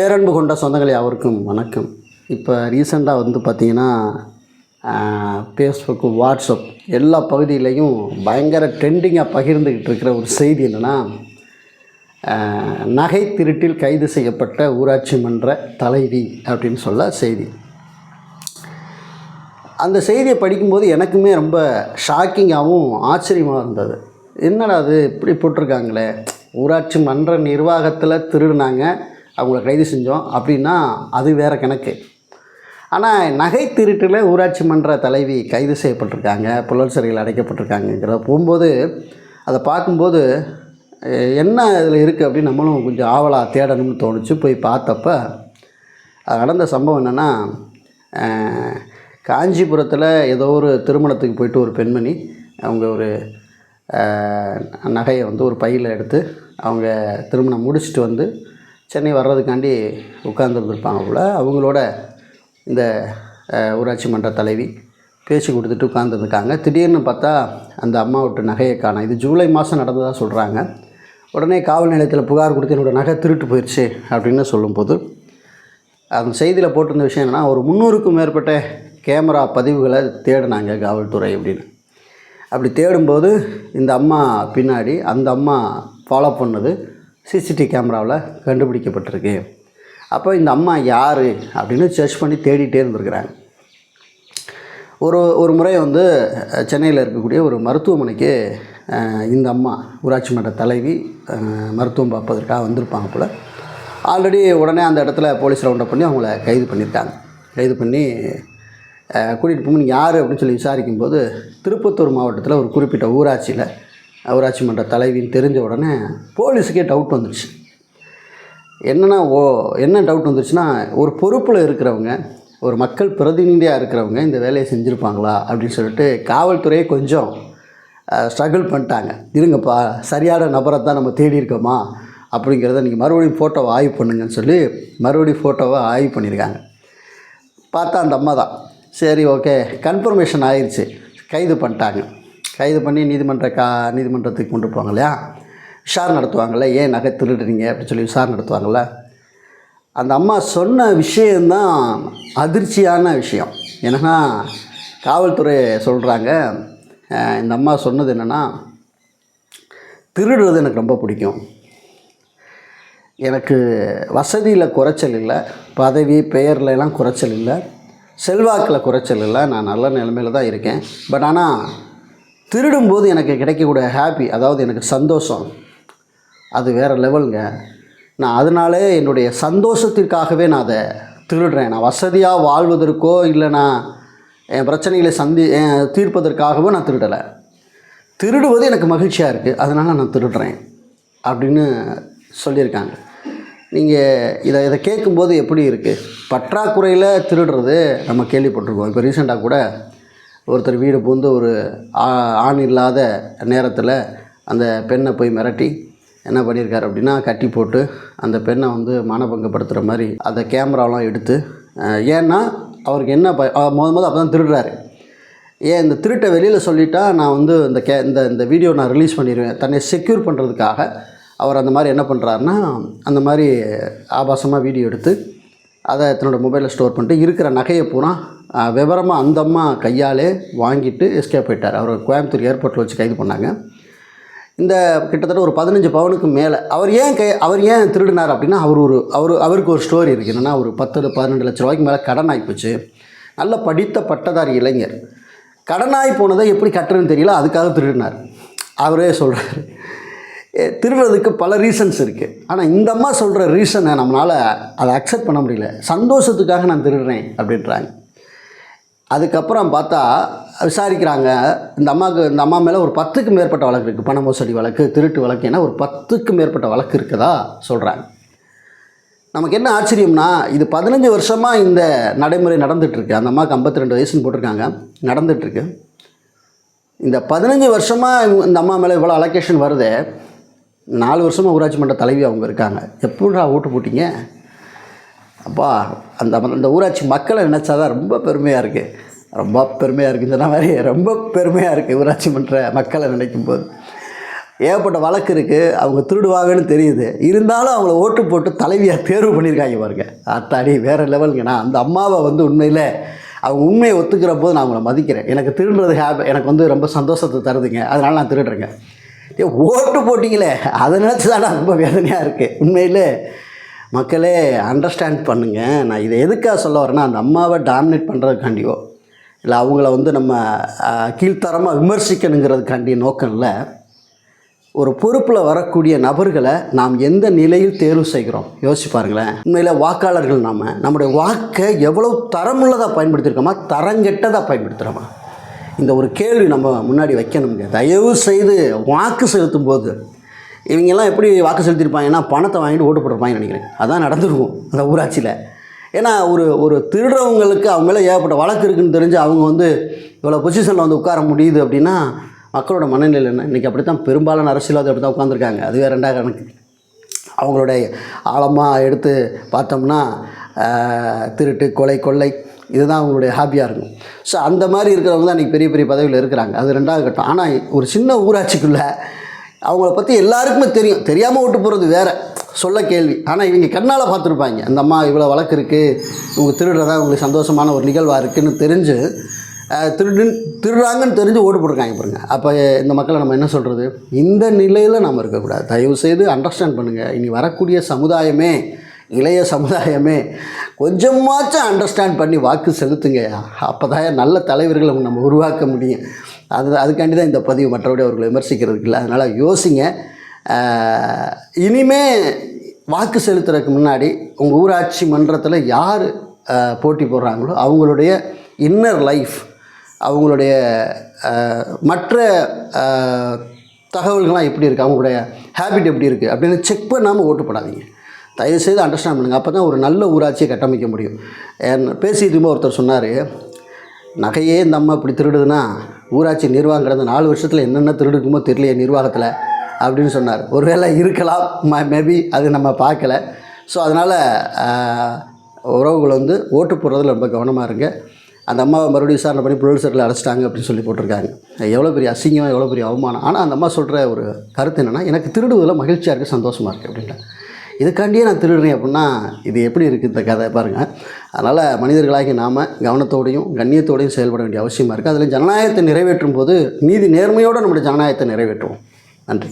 பேரன்பு கொண்ட சொந்தங்கள் யாவருக்கும் வணக்கம். இப்போ ரீசெண்டாக வந்து பார்த்திங்கன்னா ஃபேஸ்புக்கு வாட்ஸ்அப் எல்லா பகுதியிலையும் பயங்கர ட்ரெண்டிங்காக பகிர்ந்துக்கிட்டு இருக்கிற ஒரு செய்தி என்னென்னா நகை திருட்டில் கைது செய்யப்பட்ட ஊராட்சி மன்ற தலைவி அப்படின்னு சொல்ல செய்தி. அந்த செய்தியை படிக்கும்போது எனக்குமே ரொம்ப ஷாக்கிங்காகவும் ஆச்சரியமாக இருந்தது. என்னடா அது இப்படி போட்டிருக்காங்களே? ஊராட்சி மன்ற நிர்வாகத்தில் திருடினாங்க. அவங்கள கைது செஞ்சோம் அப்படின்னா அது வேறு கணக்கு. ஆனால் நகை திருட்டில் ஊராட்சி மன்ற தலைவி கைது செய்யப்பட்டிருக்காங்க புலல் சிறையில் அடைக்கப்பட்டிருக்காங்கங்கிற போகும்போது அதை பார்க்கும்போது என்ன இதில் இருக்குது அப்படின்னு நம்மளும் கொஞ்சம் ஆவலாக தேடணும்னு தோணுச்சு. போய் பார்த்தப்ப அது நடந்த சம்பவம் என்னென்னா காஞ்சிபுரத்தில் ஏதோ ஒரு திருமணத்துக்கு போயிட்டு ஒரு பெண்மணி அவங்க ஒரு நகையை வந்து ஒரு பையில் எடுத்து அவங்க திருமணம் முடிச்சுட்டு வந்து சென்னை வர்றதுக்காண்டி உட்காந்துருந்துருப்பாங்க போல். அவங்களோட இந்த ஊராட்சி மன்ற தலைவி பேச்சு கொடுத்துட்டு உட்காந்துருக்காங்க திடீர்னு பார்த்தா அந்த அம்மா விட்டு நகையை காணும். இது ஜூலை மாதம் நடந்ததாக சொல்கிறாங்க உடனே காவல் நிலையத்தில் புகார் கொடுத்து என்னோடய நகை திருட்டு போயிடுச்சு அப்படின்னு சொல்லும்போது அந்த செய்தியில் போட்டிருந்த விஷயம் என்னென்னா ஒரு முந்நூறுக்கும் மேற்பட்ட கேமரா பதிவுகளை தேடினாங்க காவல்துறை அப்படின்னு. அப்படி தேடும்போது இந்த அம்மா பின்னாடி அந்த அம்மா ஃபாலோ பண்ணது சிசிடிவி கேமராவில் கண்டுபிடிக்கப்பட்டிருக்கு. அப்போ இந்த அம்மா யார் அப்படின்னு சர்ச் பண்ணி தேடிட்டே இருந்திருக்கிறாங்க. ஒரு ஒரு முறை வந்து சென்னையில் இருக்கக்கூடிய ஒரு மருத்துவமனைக்கு இந்த அம்மா ஊராட்சி மன்ற தலைவி மருத்துவம் பார்ப்பதற்காக வந்திருப்பாங்க போல். ஆல்ரெடி உடனே அந்த இடத்துல போலீஸ் ரவுண்டப் பண்ணி அவங்கள கைது பண்ணியிருக்காங்க. கைது பண்ணி கூட்டிகிட்டு போகும்போது யார் அப்படின்னு சொல்லி விசாரிக்கும்போது திருப்பத்தூர் மாவட்டத்தில் ஒரு குறிப்பிட்ட ஊராட்சியில் ஊராட்சி மன்ற தலைவின்னு தெரிஞ்ச உடனே போலீஸுக்கே டவுட் வந்துடுச்சு என்னென்னா ஓ என்ன டவுட் வந்துருச்சுன்னா ஒரு பொறுப்பில் இருக்கிறவங்க ஒரு மக்கள் பிரதிநிதியாக இருக்கிறவங்க இந்த வேலையை செஞ்சுருப்பாங்களா அப்படின்னு சொல்லிட்டு காவல்துறையே கொஞ்சம் ஸ்ட்ரகிள் பண்ணிட்டாங்க. இருங்கப்பா சரியான நபரை தான் நம்ம தேடி இருக்கோமா அப்படிங்கிறத நீங்கள் மறுபடியும் ஃபோட்டோவை ஆய்வு பண்ணுங்கன்னு சொல்லி மறுபடியும் ஃபோட்டோவை ஆய்வு பண்ணியிருக்காங்க. பார்த்தா அந்த அம்மா தான். சரி ஓகே கன்ஃபர்மேஷன் ஆயிடுச்சு கைது பண்ணிட்டாங்க. கைது பண்ணி நீதிமன்ற கா நீதிமன்றத்துக்கு கொண்டு போவாங்க இல்லையா விசாரணை நடத்துவாங்கள்ல ஏன் நகை திருடுறீங்க அப்படின்னு சொல்லி விசாரணை நடத்துவாங்கள்ல அந்த அம்மா சொன்ன விஷயந்தான் அதிர்ச்சியான விஷயம். என்னன்னா காவல்துறை சொல்கிறாங்க இந்த அம்மா சொன்னது என்னென்னா திருடுறது எனக்கு ரொம்ப பிடிக்கும். எனக்கு வசதியில் குறைச்சல் இல்லை. பதவி பெயர்ல எல்லாம் குறைச்சல் இல்லை. செல்வாக்கில் குறைச்சல் இல்லை. நான் நல்ல நிலைமையில தான் இருக்கேன். பட் ஆனால் திருடும்போது எனக்கு கிடைக்கக்கூடிய ஹாப்பி அதாவது எனக்கு சந்தோஷம் அது வேறு லெவலுங்க நான் அதனாலே என்னுடைய சந்தோஷத்திற்காகவே நான் அதை திருடுறேன். நான் வசதியாக வாழ்வதற்கோ இல்லை நான் என் பிரச்சனைகளை சந்தி தீர்ப்பதற்காகவோ நான் திருடலை. திருடுவது எனக்கு மகிழ்ச்சியாக இருக்குது அதனால் நான் திருடுறேன் அப்படின்னு சொல்லியிருக்காங்க. நீங்கள் இதை இதை கேட்கும்போது எப்படி இருக்குது பற்றாக்குறையில் திருடுறது நம்ம கேள்விப்பட்டிருக்கோம். இப்போ ரீசெண்டாக கூட ஒருத்தர் வீடு புகுந்து ஒரு ஆ- ஆண் இல்லாத நேரத்தில் அந்த பெண்ணை போய் மிரட்டி என்ன பண்ணியிருக்காரு அப்படின்னா கட்டி போட்டு அந்த பெண்ணை வந்து மானபங்கப்படுத்துகிற மாதிரி அந்த கேமராலாம் எடுத்து ஏன்னா அவருக்கு என்ன ப முத முதல் அப்போ தான் திருடுறாரு. ஏன் இந்த திருட்டை வெளியில் சொல்லிட்டா நான் வந்து இந்த கே இந்த இந்த வீடியோ நான் ரிலீஸ் பண்ணிடுவேன் தன்னை செக்யூர் பண்ணுறதுக்காக அவர் அந்த மாதிரி என்ன பண்ணுறாருன்னா அந்த மாதிரி ஆபாசமாக வீடியோ எடுத்து அதை தன்னோட மொபைலில் ஸ்டோர் பண்ணிட்டு இருக்கிற நகையை பூரா விவரமாக அந்த அம்மா கையாலே வாங்கிட்டு எஸ்கேப் போயிட்டார். அவர் கோயம்புத்தூர் ஏர்போர்ட்டில் வச்சு கைது பண்ணாங்க. இந்த கிட்டத்தட்ட ஒரு பதினஞ்சு பவுனுக்கு மேலே அவர் ஏன் கை அவர் ஏன் திருடினார் அப்படின்னா அவர் ஒரு அவர் அவருக்கு ஒரு ஸ்டோரி இருக்குது என்னென்னா ஒரு பத்து பதினெண்டு லட்ச ரூபாய்க்கு மேலே கடன் ஆகிப்போச்சு நல்ல படித்த பட்டதாரி இளைஞர். கடனாகி போனதை எப்படி கட்டுறதுன்னு தெரியல அதுக்காக திருடினார். அவரே சொல்கிறாரு திருடுறதுக்கு பல ரீசன்ஸ் இருக்குது ஆனால் இந்த அம்மா சொல்கிற ரீசனை நம்மளால் அதை அக்செப்ட் பண்ண முடியல. சந்தோஷத்துக்காக நான் திருடுறேன் அப்படின்றாங்க. அதுக்கப்புறம் பார்த்தா விசாரிக்கிறாங்க. இந்த அம்மாவுக்கு இந்த அம்மா மேலே ஒரு பத்துக்கு மேற்பட்ட வழக்கு இருக்குது பண மோசடி வழக்கு திருட்டு வழக்கு என ஒரு பத்துக்கு மேற்பட்ட வழக்கு இருக்கதா? சொல்கிறாங்க நமக்கு என்ன ஆச்சரியம்னா இது பதினஞ்சு வருஷமாக இந்த நடைமுறை நடந்துகிட்ருக்கு அந்த அம்மாவுக்கு ஐம்பத்தி ரெண்டு வயசுன்னு போட்டிருக்காங்க. நடந்துகிட்ருக்கு இந்த பதினஞ்சு வருஷமாக இந்த அம்மா மேலே இவ்வளோ அலோகேஷன் வருதே நாலு வருஷமாக ஊராட்சி மன்ற தலைவி அவங்க இருக்காங்க. எப்படா ஓட்டு போட்டிங்க? அப்பா அந்த அந்த ஊராட்சி மக்களை நினச்சா தான் ரொம்ப பெருமையாக இருக்குது ரொம்ப பெருமையாக இருக்குது சொன்ன மாதிரி ரொம்ப பெருமையாக இருக்குது ஊராட்சி மன்ற மக்களை நினைக்கும் போது ஏகப்பட்ட வழக்கு இருக்குது அவங்க திருடுவாங்கன்னு தெரியுது. இருந்தாலும் அவங்கள ஓட்டு போட்டு தலைவியாக தேர்வு பண்ணியிருக்காங்க பாருங்க. அத்தாடி வேறு லெவலுங்க. நான் அந்த அம்மாவை வந்து உண்மையில் அவங்க உண்மையை ஒத்துக்கிற போது நான் அவங்கள மதிக்கிறேன். எனக்கு திருடுறது ஹேப் எனக்கு வந்து ரொம்ப சந்தோஷத்தை தருதுங்க. அதனால் நான் திருடுறேங்க. ஓட்டு போட்டிங்களே. அதை நினச்சி தான் நான் ரொம்ப வேதனையாக இருக்குது உண்மையிலே மக்களே அண்டர்ஸ்டாண்ட் பண்ணுங்கள் நான் இதை எதுக்காக சொல்ல வரேன்னா அந்த அம்மாவை டாமினேட் பண்ணுறதுக்காண்டியோ இல்லை அவங்கள வந்து நம்ம கீழ்த்தரமாக விமர்சிக்கணுங்கிறதுக்காண்டிய நோக்கம் இல்லை ஒரு பொறுப்பில் வரக்கூடிய நபர்களை நாம் எந்த நிலையில் தேர்வு செய்கிறோம்? யோசிப்பாருங்களேன் உண்மையில் வாக்காளர்கள் நாம் நம்முடைய வாக்கை எவ்வளோ தரமுள்ளதாக பயன்படுத்தியிருக்கோமா? தரங்கெட்டதாக பயன்படுத்துகிறோமா இந்த ஒரு கேள்வி நம்ம முன்னாடி வைக்கணுங்க தயவு செய்து வாக்கு செலுத்தும் போது இவங்கெல்லாம் எப்படி வாக்கு செலுத்தியிருப்பாங்கன்னா பணத்தை வாங்கிட்டு ஓட்டு போட்டிருப்பாங்கன்னு நினைக்கிறேன். அதான் நடந்திருக்கும் அந்த ஊராட்சியில். ஏன்னா ஒரு ஒரு திருடுறவங்களுக்கு அவங்க மேலே ஏகப்பட்ட வழக்கு இருக்குன்னு தெரிஞ்சு அவங்க வந்து இவ்வளோ பொசிஷனில் வந்து உட்கார முடியுது அப்படின்னா மக்களோட மனநிலை என்ன? இன்றைக்கி அப்படி தான் பெரும்பாலான அரசியல்வாதி அப்படி தான் உட்காந்துருக்காங்க அதுவே ரெண்டாக கணக்கு. அவங்களுடைய ஆழமாக எடுத்து பார்த்தோம்னா திருட்டு கொலை கொள்ளை இதுதான் அவங்களுடைய ஹாப்பியாக இருக்கும். ஸோ அந்த மாதிரி இருக்கிறவங்க தான் இன்றைக்கி பெரிய பெரிய பதவியில் இருக்கிறாங்க. அது ரெண்டாவது கட்டம். ஆனால் ஒரு சின்ன ஊராட்சிக்குள்ளே அவங்கள பற்றி எல்லாருக்குமே தெரியும். தெரியாமல் ஓட்டு போகிறது வேறு. சொல்ல கேள்வி. ஆனால் இவங்க கண்ணால் பார்த்துருப்பாங்க. அந்த அம்மா இவ்வளோ வழக்கு இருக்குது இவங்க திருடுறதா உங்களுக்கு சந்தோஷமான ஒரு நிகழ்வாக இருக்குதுன்னு தெரிஞ்சு திருடுன்னு திருடுறாங்கன்னு தெரிஞ்சு ஓட்டு போட்டிருக்காங்க பாருங்க. அப்போ இந்த மக்களை நம்ம என்ன சொல்கிறது இந்த நிலையில் நம்ம இருக்கக்கூடாது. தயவு செய்து அண்டர்ஸ்டாண்ட் பண்ணுங்கள் இனி வரக்கூடிய சமுதாயமே இளைய சமுதாயமே கொஞ்சமாச்சும் அண்டர்ஸ்டாண்ட் பண்ணி வாக்கு செலுத்துங்க. அப்போ தான் நல்ல தலைவர்களை நம்ம உருவாக்க முடியும். அது அதுக்காண்டி தான் இந்த பதிவு மற்றபடி அவர்களை விமர்சிக்கிறதுக்கு இல்லை அதனால் யோசிங்க. இனிமே வாக்கு செலுத்துறதுக்கு முன்னாடி உங்கள் ஊராட்சி மன்றத்தில் யார் போட்டி போடுறாங்களோ அவங்களுடைய இன்னர் லைஃப் அவங்களுடைய மற்ற தகவல்கள்லாம் எப்படி இருக்குது அவங்களுடைய ஹேபிட் எப்படி இருக்குது அப்படின்னு செக் பண்ணாமல் ஓட்டு போடாதீங்க. தயவுசெய்து அண்டர்ஸ்டாண்ட் பண்ணுங்கள் அப்போ தான் ஒரு நல்ல ஊராட்சியை கட்டமைக்க முடியும். என் பேசிட்டு ஒருத்தர் சொன்னார் நகையே இந்த அம்மா இப்படி திருடுதுன்னா ஊராட்சி நிர்வாகம் கடந்த நாலு வருஷத்தில் என்னென்ன திருடுக்குமோ தெரியலையே நிர்வாகத்தில் அப்படின்னு சொன்னார். ஒருவேளை இருக்கலாம் ம மேபி அது நம்ம பார்க்கல. ஸோ அதனால் உறவுகள் வந்து ஓட்டு போடுறதுல ரொம்ப கவனமாக இருங்க. அந்த அம்மாவை மறுபடியும் விசாரணை பண்ணி ப்ரொடியூசரில் அடைச்சிட்டாங்க அப்படின்னு சொல்லி போட்டிருக்காங்க. எவ்வளோ பெரிய அசிங்கம் எவ்வளோ பெரிய அவமானம். ஆனால் அந்த அம்மா சொல்கிற ஒரு கருத்து என்னென்னா எனக்கு திருடுவதில் மகிழ்ச்சியாக இருக்குது சந்தோஷமாக இருக்குது அப்படின்ட்டு இதுக்காண்டியே நான் திருடுறேன் அப்படின்னா இது எப்படி இருக்குது இந்த கதை பாருங்கள் அதனால் மனிதர்களாகி நாம் கவனத்தோடையும் கண்ணியத்தோடையும் செயல்பட வேண்டிய அவசியமாக இருக்குது அதில் ஜனநாயகத்தை நிறைவேற்றும் போது நீதி நேர்மையோடு நம்முடைய ஜனநாயகத்தை நிறைவேற்றுவோம். நன்றி.